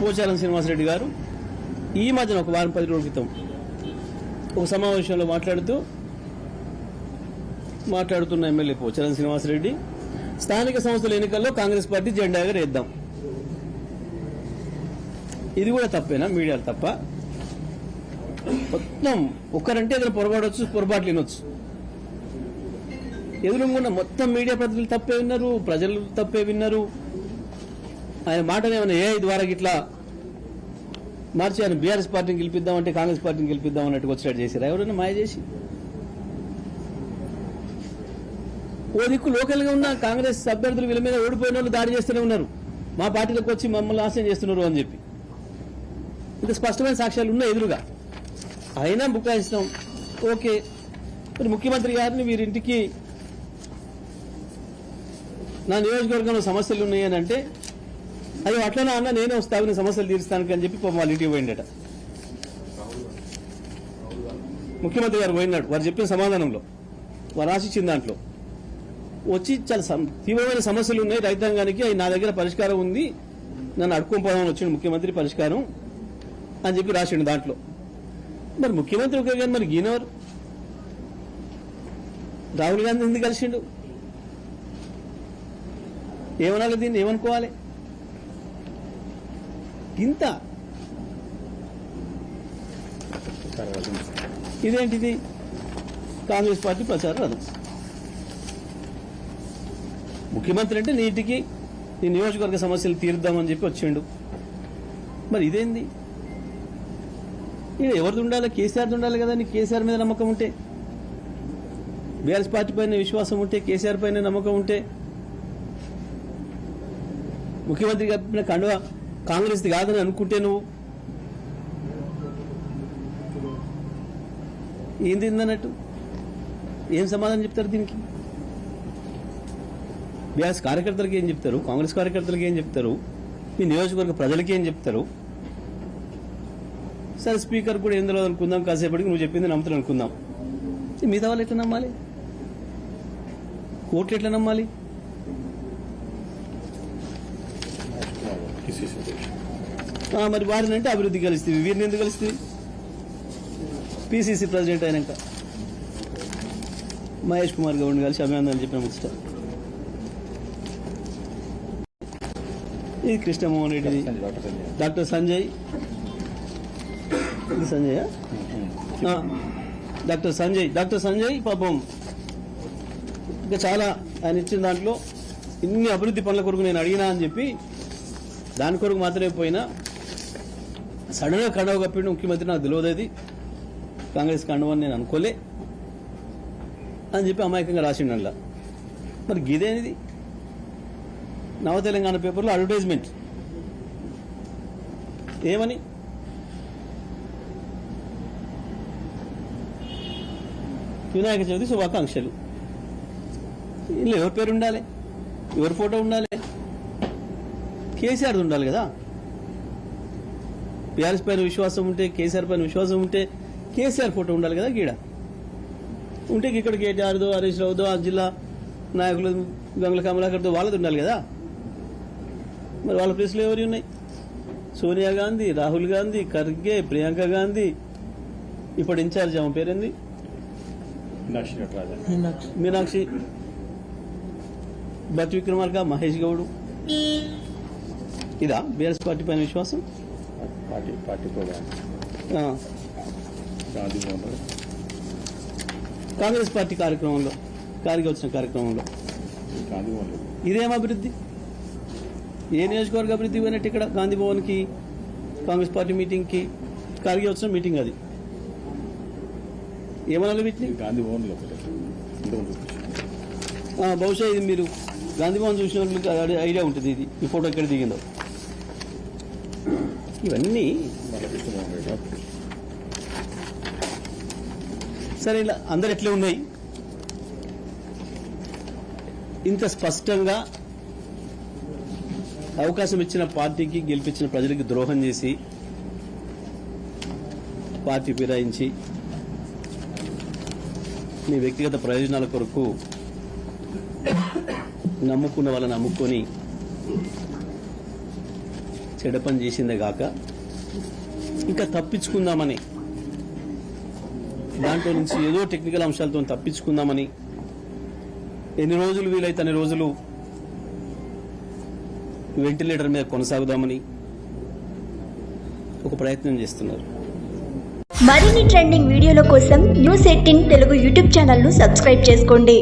పోచారం శ్రీనివాసరెడ్డి గారు ఈ మధ్యన ఒక వారం పది రోజుల క్రితం ఒక సమావేశంలో మాట్లాడుతూ మాట్లాడుతున్న ఎమ్మెల్యే పోచారం శ్రీనివాసరెడ్డి స్థానిక సంస్థల ఎన్నికల్లో కాంగ్రెస్ పార్టీ జెండా ఎగరేద్దాం ఇది కూడా తప్పేనా? మీడియాలు తప్ప? మొత్తం ఒక్కరంటే ఏదైనా పొరపాడవచ్చు పొరపాట్లు వినొచ్చు. ఎదురుగున్న మొత్తం మీడియా ప్రతినిధులు తప్పే విన్నారు ప్రజలు తప్పే విన్నారు. ఆయన మాటలు ఏమైనా ఏఐ ద్వారా ఇట్లా మార్చి ఆయన బీఆర్ఎస్ పార్టీని గెలిపిద్దామంటే కాంగ్రెస్ పార్టీని గెలిపిద్దాం అన్నట్టు వచ్చినట్టు చేశారు? ఎవరైనా మాయ చేసి? ఓ దిక్కు లోకల్గా ఉన్న కాంగ్రెస్ అభ్యర్థులు వీళ్ళ మీద ఓడిపోయిన వాళ్ళు దాడి చేస్తూనే ఉన్నారు. మా పార్టీలోకి వచ్చి మమ్మల్ని ఆశయం చేస్తున్నారు అని చెప్పి. ఇంకా స్పష్టమైన సాక్ష్యాలు ఉన్నాయి ఎదురుగా. అయినా బుకాయిస్తాం. ఓకే. మరి ముఖ్యమంత్రి గారిని వీరింటికి నా నియోజకవర్గంలో సమస్యలు ఉన్నాయని అంటే అది అట్లనే అన్న నేనే వస్తాను నీ సమస్యలు తీరుస్తాను అని చెప్పి పాపం వాళ్ళ ఇంటికి పోయిండట. ముఖ్యమంత్రి గారు పోయినాడు వారు చెప్పిన సమాధానంలో వారు ఆశించిన దాంట్లో. వచ్చి చాలా తీవ్రమైన సమస్యలు ఉన్నాయి రైతాంగానికి అవి నా దగ్గర పరిష్కారం ఉంది నన్ను అడుక్కొని వచ్చిండు ముఖ్యమంత్రి పరిష్కారం అని చెప్పి రాసిండు దాంట్లో. మరి ముఖ్యమంత్రి ఒక గారు మరి గీనవరు రాహుల్ గాంధీ ఎందుకు కలిసిండు? ఏమనాలి దీన్ని? ఏమనుకోవాలి? ఇంత. ఇదేంటిది? కాంగ్రెస్ పార్టీ ప్రచారం రథం ముఖ్యమంత్రి అంటే నీటికి నీ నియోజకవర్గ సమస్యలు తీర్దామని చెప్పి వచ్చిండు. మరి ఇదేంది? ఇక్కడ ఎవరిది ఉండాలి? కేసీఆర్ది ఉండాలి కదా నీకు కేసీఆర్ మీద నమ్మకం ఉంటే? బీఆర్ఎస్ పార్టీ పైన విశ్వాసం ఉంటే కేసీఆర్ పైన నమ్మకం ఉంటే? ముఖ్యమంత్రి చెప్పిన కండువా కాంగ్రెస్ది కాదని అనుకుంటే నువ్వు? ఏంది అన్నట్టు ఏం సమాధానం చెప్తారు దీనికి? బీఆర్ఎస్ కార్యకర్తలకు ఏం చెప్తారు? కాంగ్రెస్ కార్యకర్తలకు ఏం చెప్తారు? మీ నియోజకవర్గ ప్రజలకి ఏం చెప్తారు? సరే స్పీకర్ కూడా ఏం తెలియదు అనుకుందాం కాసేపటికి నువ్వు చెప్పింది నమ్ముతాను అనుకుందాం. మిగతా వాళ్ళు ఎట్లా నమ్మాలి? కోర్టు ఎట్లా నమ్మాలి? మరి వారిని అంటే అభివృద్ధి కలుస్తుంది వీరిని ఎందుకు కలుస్తుంది పిసిసి ప్రెసిడెంట్ అయినాక. మహేష్ కుమార్ గౌడ్ కలిసి అభినందనలు చెప్పిన ముచ్చట. ఇది కృష్ణమోహన్ రెడ్డిది డాక్టర్ సంజయ్ ఇది సంజయ్? డాక్టర్ సంజయ్. డాక్టర్ సంజయ్ పాపం. ఇంకా చాలా ఆయన ఇచ్చిన దాంట్లో ఇన్ని అభివృద్ధి పనుల కొరకు నేను అడిగినా అని చెప్పి దాని కొరకు మాత్రమే పోయినా సడన్గా కడవ కండవ కప్పిన ముఖ్యమంత్రి నాకు తెలియదు కాంగ్రెస్ కండవ అని నేను అనుకోలే. అని చెప్పి అమాయకంగా రాసిండు అందులో మరి గిదేనిది? నవ తెలంగాణ పేపర్లో అడ్వర్టైజ్మెంట్. ఏమని? వినాయక చవితి శుభాకాంక్షలు. ఇందులో ఎవరి పేరు ఉండాలి? ఎవరి ఫోటో ఉండాలి? కేసీఆర్ ఉండాలి కదా. బీఆర్ఎస్ పైన విశ్వాసం ఉంటే కేసీఆర్ పైన విశ్వాసం ఉంటే కేసీఆర్ ఫోటో ఉండాలి కదా గీడ. ఉంటే ఇక్కడ కేటీఆర్దో హరీష్ రావుదో ఆ జిల్లా నాయకులు గంగుల కమలాకర్తో వాళ్ళది ఉండాలి కదా. మరి వాళ్ళ ప్లేస్లో ఎవరి ఉన్నాయి? సోనియా గాంధీ రాహుల్ గాంధీ ఖర్గే ప్రియాంక గాంధీ. ఇప్పుడు ఇన్ఛార్జ్ ఆమె పేరేంది? మీనాక్షి భట్టి విక్రమార్క మహేష్ గౌడ్. ఇదా? బీఆర్ఎస్ పార్టీ పైన విశ్వాసం? పార్టీ పార్టీ కాంగ్రెస్ పార్టీ కార్యక్రమంలో కారికి వచ్చిన కార్యక్రమంలో. ఇదేం అభివృద్ధి? ఏ నియోజకవర్గ అభివృద్ధి పోయినట్టు ఇక్కడ గాంధీ భవన్కి కాంగ్రెస్ పార్టీ మీటింగ్కి? కారికి వచ్చిన మీటింగ్ అది. ఏమనాలి వీటిని? గాంధీ ఆ, బహుశా ఇది మీరు గాంధీ భవన్ చూసిన ఐడియా ఉంటుంది ఇది. ఈ ఫోటో ఎక్కడ దిగిందో. ఇవన్నీ సరే ఇలా అందరు ఎట్లే ఉన్నాయి? ఇంత స్పష్టంగా అవకాశం ఇచ్చిన పార్టీకి గెలిపించిన ప్రజలకి ద్రోహం చేసి పార్టీ ఫిరాయించి నీ వ్యక్తిగత ప్రయోజనాల కొరకు నమ్ముకున్న వాళ్ళని నమ్ముకొని చెడ పని చేసిందే కాక ఇంకా తప్పించుకుందామని దాంట్లో నుంచి ఏదో టెక్నికల్ అంశాలతో తప్పించుకుందామని ఎన్ని రోజులు వీలైతే అన్ని రోజులు వెంటిలేటర్ మీద కొనసాగుదామని ఒక ప్రయత్నం చేస్తున్నారు. మరిన్ని ట్రెండింగ్ వీడియోల కోసం న్యూస్ ఎయిటీన్ తెలుగు యూట్యూబ్ ఛానల్ను సబ్స్క్రైబ్ చేసుకోండి.